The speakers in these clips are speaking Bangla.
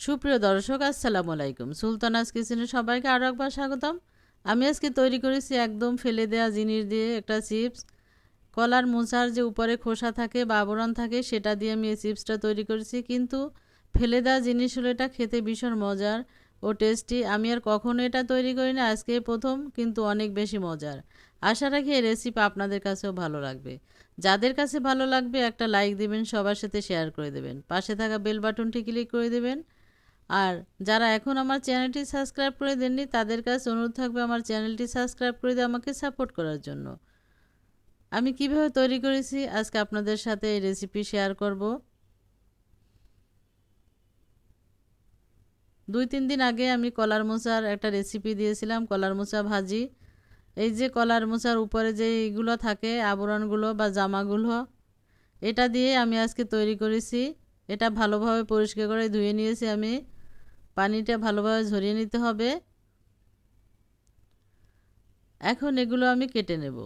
সুপ্রিয় দর্শক, আসসালামু আলাইকুম। সুলতানাস কিচেনে সবাইকে আরও একবার স্বাগতম। আমি আজকে তৈরি করেছি একদম ফেলে দেওয়া জিনিস দিয়ে একটা চিপস। কলার মোচার যে উপরে খোসা থাকে বা আবরণ থাকে, সেটা দিয়ে আমি এই চিপসটা তৈরি করেছি। কিন্তু ফেলে দেওয়া জিনিস হলো এটা খেতে ভীষণ মজার ও টেস্টি। আমি আর কখনো এটা তৈরি করি না, আজকে প্রথম, কিন্তু অনেক বেশি মজার। আশা রাখি এই রেসিপি আপনাদের কাছেও ভালো লাগবে। যাদের কাছে ভালো লাগবে, একটা লাইক দিবেন, সবার সাথে শেয়ার করে দেবেন। পাশে থাকা বেল বাটনটি ক্লিক করে দেবেন। আর যারা এখন আমার চ্যানেলটি সাবস্ক্রাইব করে দেননি, তাদের কাছে অনুরোধ থাকবে আমার চ্যানেলটি সাবস্ক্রাইব করে দিয়ে আমাকে সাপোর্ট করার জন্য। আমি কীভাবে তৈরি করেছি, আজকে আপনাদের সাথে এই রেসিপি শেয়ার করব। দুই তিন দিন আগে আমি কলার মোচার একটা রেসিপি দিয়েছিলাম, কলার মোচা ভাজি। এই যে কলার মোচার উপরে যে এইগুলো থাকে, আবরণগুলো বা জামাগুলো, এটা দিয়ে আমি আজকে তৈরি করেছি। এটা ভালোভাবে পরিষ্কার করে ধুয়ে নিয়েছি আমি। পানিটা ভালোভাবে ঝরিয়ে নিতে হবে। এখন এগুলো আমি কেটে নেব।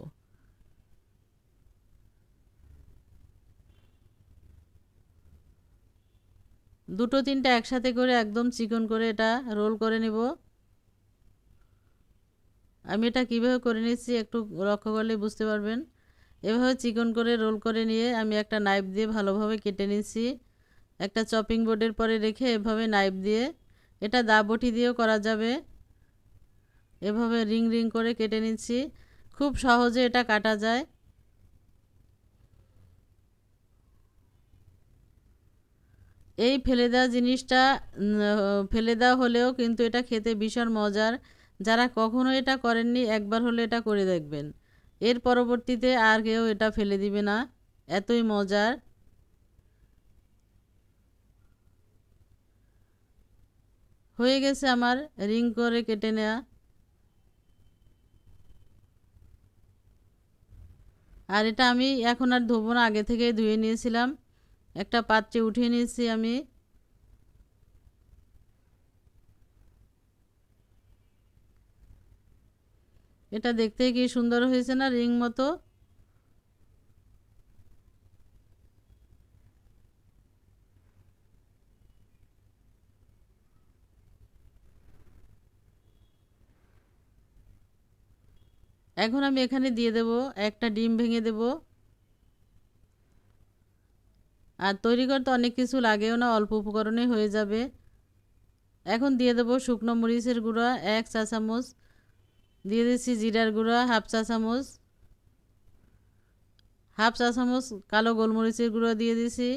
দুটো তিনটা একসাথে করে একদম চিকন করে এটা রোল করে নেব। আমি এটা কীভাবে করে নিচ্ছি একটু লক্ষ্য করলে বুঝতে পারবেন। এভাবে চিকন করে রোল করে নিয়ে আমি একটা নাইফ দিয়ে ভালোভাবে কেটে নিচ্ছি একটা চপিং বোর্ডের পরে রেখে এভাবে নাইফ দিয়ে এটা দা বটি দিয়েও করা যাবে। এভাবে রিং রিং করে কেটে নিচ্ছি। খুব সহজে এটা কাটা যায়। এই ফেলে দেওয়া জিনিসটা ফেলে দেওয়া হলেও কিন্তু এটা খেতে ভীষণ মজার। যারা কখনো এটা করেননি, একবার হলে এটা করে দেখবেন। এর পরবর্তীতে আর কেউ এটা ফেলে দিবে না। এতই মজার। হয়ে গেছে আমার রিং করে কেটে নেওয়া আর এটা আমি এখন আর ধোবো না, আগে থেকে ধুয়ে নিয়েছিলাম। একটা পাত্রে উঠিয়ে নিয়েছি আমি। এটা দেখতে কি সুন্দর হয়েছে না রিং মতো? এখন আমি এখানে দিয়ে দেব একটা ডিম ভেঙে দেব। আর তৈরি করতে অনেক কিছু লাগেও না, অল্প উপকরণে হয়ে যাবে। এখন দিয়ে দেব শুকনো মরিচের গুঁড়া, এক চা চামচ। দিয়ে দিচ্ছি জিরার গুঁড়া, হাফ চা চামচ। হাফ চা চামচ কালো গোলমরিচের গুঁড়ো দিয়ে দিছি।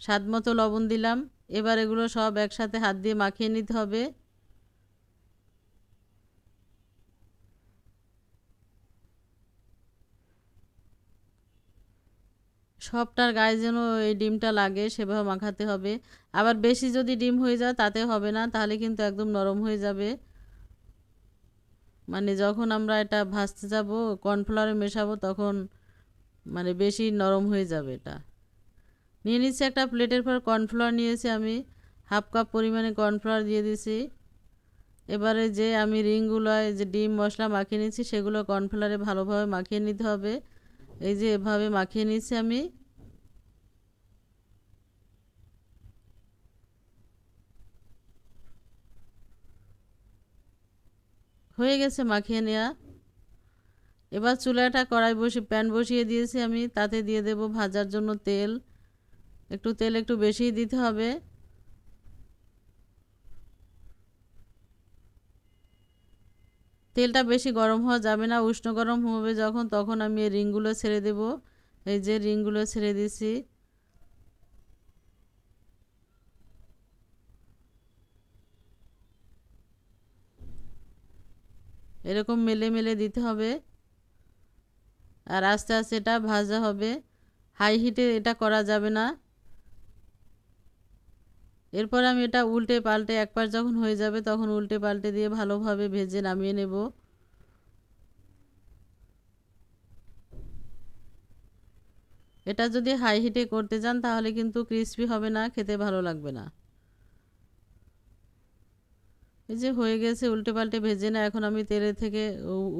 স্বাদ মতো লবণ দিলাম। এবার এগুলো সব একসাথে হাত দিয়ে মাখিয়ে নিতে হবে। সবটার গায়ে যেন এই ডিমটা লাগে, সেভাবে মাখাতে হবে। আবার বেশি যদি ডিম হয়ে যায়, তাতে হবে না, তাহলে কিন্তু একদম নরম হয়ে যাবে। মানে যখন আমরা এটা ভাজতে যাব, কর্নফ্লাওয়ারে মেশাবো, তখন মানে বেশি নরম হয়ে যাবে এটা। নিয়ে নিচ্ছি একটা প্লেটের পর কর্নফ্লাওয়ার নিয়েছি আমি। হাফ কাপ পরিমাণে কর্নফ্লাওয়ার দিয়ে দিছি। এবারে যে আমি রিংগুলোয় যে ডিম মশলা মাখিয়ে নিচ্ছি, সেগুলো কর্নফ্লাওয়ারে ভালোভাবে মাখিয়ে নিতে হবে। এই যে এভাবে মাখিয়ে নিচ্ছি আমি। হয়ে গেছে মাখিয়ে নেওয়া এবার চুলাটা কড়াই বসে, প্যান বসিয়ে দিয়েছি আমি। তাতে দিয়ে দেব ভাজার জন্য তেল। একটু তেল একটু বেশিই দিতে হবে। তেলটা বেশি গরম হওয়া যাবে না, উষ্ণ গরম হবে যখন, তখন আমি এই রিংগুলো ছেড়ে দেব। এই যে রিংগুলো ছেড়ে দিছি। এরকম মেলে মেলে দিতে হবে। আর আস্তে আস্তে এটা ভাজা হবে। হাই হিটে এটা করা যাবে না। এরপর আমি এটা উল্টে পাল্টে একবার যখন হয়ে যাবে তখন উল্টে পাল্টে দিয়ে ভালোভাবে ভেজে নামিয়ে নেব। এটা যদি হাই হিটে করতে যান তাহলে কিন্তু ক্রিসপি হবে না, খেতে ভালো লাগবে না। এই যে হয়ে গেছে, উল্টে পাল্টে ভেজে না, এখন আমি তেলে থেকে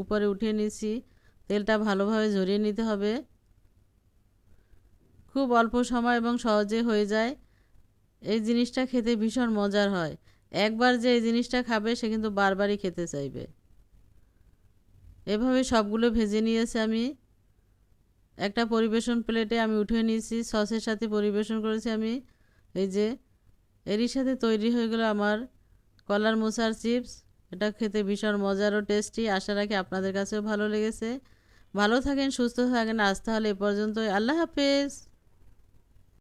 উপরে উঠিয়ে নিচ্ছি। তেলটা ভালোভাবে ঝরিয়ে নিতে হবে। খুব অল্প সময় এবং সহজে হয়ে যায়। এই জিনিসটা খেতে ভীষণ মজার হয়। একবার যে এই জিনিসটা খাবে, সে কিন্তু বারবারই খেতে চাইবে। এভাবে সবগুলো ভেজে নিয়েছে আমি। একটা পরিবেশন প্লেটে আমি উঠিয়ে নিয়েছি, সসের সাথে পরিবেশন করেছি আমি। এই যে, এরই সাথে তৈরি হয়ে গেলো আমার কলার মোচার চিপস। এটা খেতে ভীষণ মজার ও টেস্টি, আশা রাখি আপনাদের কাছেও ভালো লেগেছে। ভালো থাকেন, সুস্থ থাকেন, আজ তাহলে এ পর্যন্তই। আল্লাহ হাফেজ।